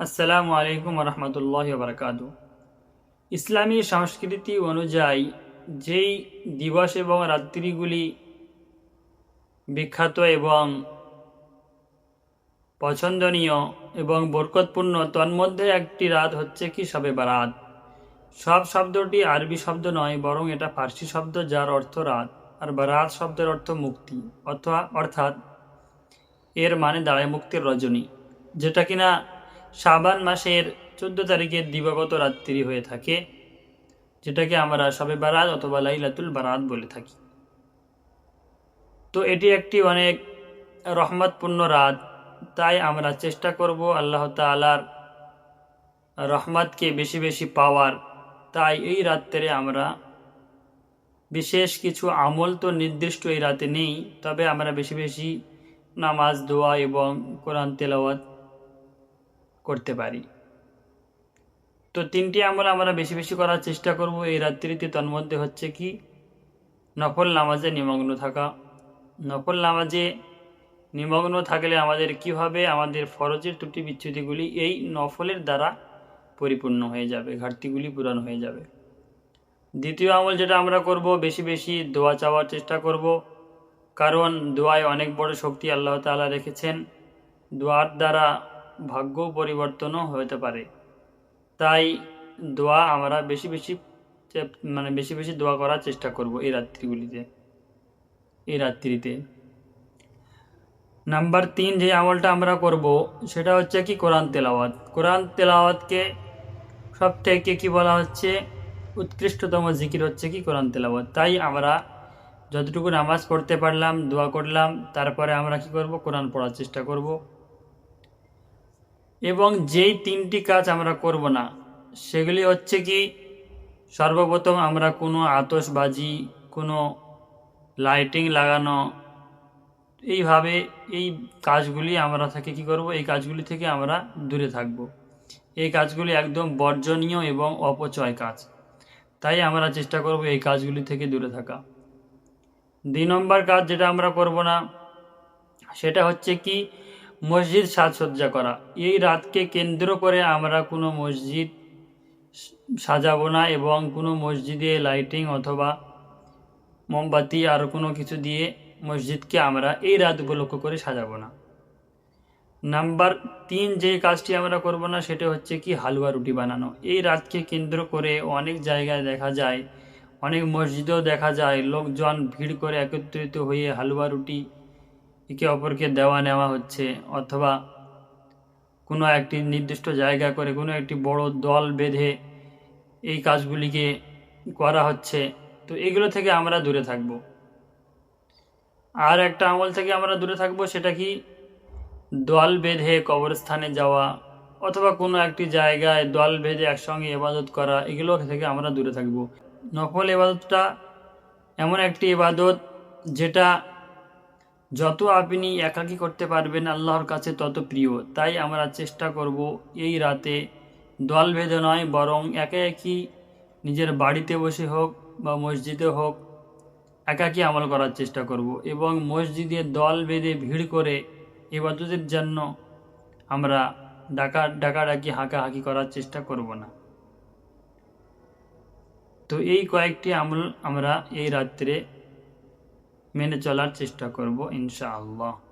আসসালামু আলাইকুম রহমতুল্লাহ বারকাত ইসলামী সংস্কৃতি অনুযায়ী যেই দিবস এবং রাত্রিগুলি বিখ্যাত এবং পছন্দনীয় এবং বরকতপূর্ণ, তন্মধ্যে একটি রাত হচ্ছে কি সবে বারাত। সব শব্দটি আরবি শব্দ নয়, বরং এটা ফার্সি শব্দ যার অর্থ রাত, আর বারাত শব্দের অর্থ মুক্তি অর্থাৎ এর মানে দাঁড়ায় মুক্তির রজনী, যেটা কিনা শাবান মাসের চোদ্দ তারিখের দিবাগত রাত্রি হয়ে থাকে, যেটাকে আমরা সবে বারাত অথবা লাইলাতুল বারাত বলে থাকি। তো এটি একটি অনেক রহমতপূর্ণ রাত, তাই আমরা চেষ্টা করব আল্লাহ তালার রহমতকে বেশি বেশি পাওয়ার। তাই এই রাত্রে আমরা বিশেষ কিছু আমল তো নির্দিষ্ট এই রাতে নেই, তবে আমরা বেশি বেশি নামাজ, দোয়া এবং কোরআন তেলাওয়াত করতে পারি। তো তিনটি আমল আমরা বেশি বেশি করার চেষ্টা করব এই রাত্রিতে। তন্মধ্যে হচ্ছে কি? নফল নামাজে নিমগ্ন থাকা। নফল নামাজে নিমগ্ন থাকলে আমাদের কি হবে? আমাদের ফরজের ত্রুটি বিচ্ছুতিগুলি এই নফলের দ্বারা পরিপূর্ণ হয়ে যাবে, ঘাটতিগুলি পূরণ হয়ে যাবে। দ্বিতীয় আমল যেটা আমরা করব, বেশি বেশি দোয়া চাওয়ার চেষ্টা করব। কারণ দোয়ায় অনেক বড় শক্তি আল্লাহ তাআলা রেখেছেন। দোয়ার দ্বারা ভাগ্য পরিবর্তনও হতে পারে। তাই দোয়া আমরা বেশি বেশি মানে বেশি বেশি দোয়া করার চেষ্টা করব এই রাত্রিগুলিতে, এই রাত্রিতে। নাম্বার তিন যে আমলটা আমরা করব, সেটা হচ্ছে কি কোরআন তেলাওয়াত। কোরআন তেলাওয়াতকে সব থেকে কী বলা হচ্ছে? উৎকৃষ্টতম জিকির হচ্ছে কি কোরআন তেলাওয়াত। তাই আমরা যতটুকু নামাজ পড়তে পারলাম, দোয়া করলাম, তারপরে আমরা কি করব? কোরআন পড়ার চেষ্টা করব। এবং যেই তিনটি কাজ আমরা করব না, সেগুলি হচ্ছে কি, সর্বপ্রথম আমরা কোনো আতসবাজি কোনো লাইটিং লাগানো, এইভাবে এই কাজগুলি আমরা থেকে কি করব, এই কাজগুলি থেকে আমরা দূরে থাকব। এই কাজগুলি একদম বর্জনীয় এবং অপচয় কাজ। তাই আমরা চেষ্টা করব এই কাজগুলি থেকে দূরে থাকা। দুই নম্বর কাজ যেটা আমরা করব না, সেটা হচ্ছে কি মসজিদ সাজসজ্জা করা। এই রাতকে কেন্দ্র করে আমরা কোনো মসজিদ সাজাবো না এবং কোনো মসজিদে লাইটিং অথবা মোমবাতি আর কোনো কিছু দিয়ে মসজিদকে আমরা এই রাত উপলক্ষ করে সাজাবো না। নাম্বার তিন, যে কাজটি আমরা করব না সেটা হচ্ছে কি হালুয়া রুটি বানানো। এই রাতকে কেন্দ্র করে অনেক জায়গায় দেখা যায়, অনেক মসজিদেও দেখা যায়, লোকজন ভিড় করে একত্রিত হয়ে হালুয়া রুটি একে অপরকে দেওয়া নেওয়া হচ্ছে, অথবা কোনো একটি নির্দিষ্ট জায়গা করে কোনো একটি বড় দল বেঁধে এই কাজগুলিকে করা হচ্ছে। তো এগুলো থেকে আমরা দূরে থাকব। আর একটা আমল থেকে আমরা দূরে থাকব সেটা কি? দল বেঁধে কবরস্থানে যাওয়া, অথবা কোনো একটি জায়গায় দল বেঁধে একসঙ্গে ইবাদত করা, এগুলো থেকে আমরা দূরে থাকব। নকল ইবাদতটা এমন একটি ইবাদত যেটা যত আপনি একাকী করতে পারবেন আল্লাহর কাছে তত প্রিয়। তাই আমরা চেষ্টা করব এই রাতে দল বেঁধে নয় বরং একে একই নিজের বাড়িতে বসে হোক বা মসজিদে হোক একাকী আমল করার চেষ্টা করব এবং মসজিদে দল বেঁধে ভিড় করে ইবাদতের জন্য আমরা ডাকা ডাকাডাকি হাঁকাহাঁকি করার চেষ্টা করব না। তো এই কয়েকটি আমল আমরা এই রাত্রে মেনে চলার চেষ্টা করব ইনশাআল্লাহ।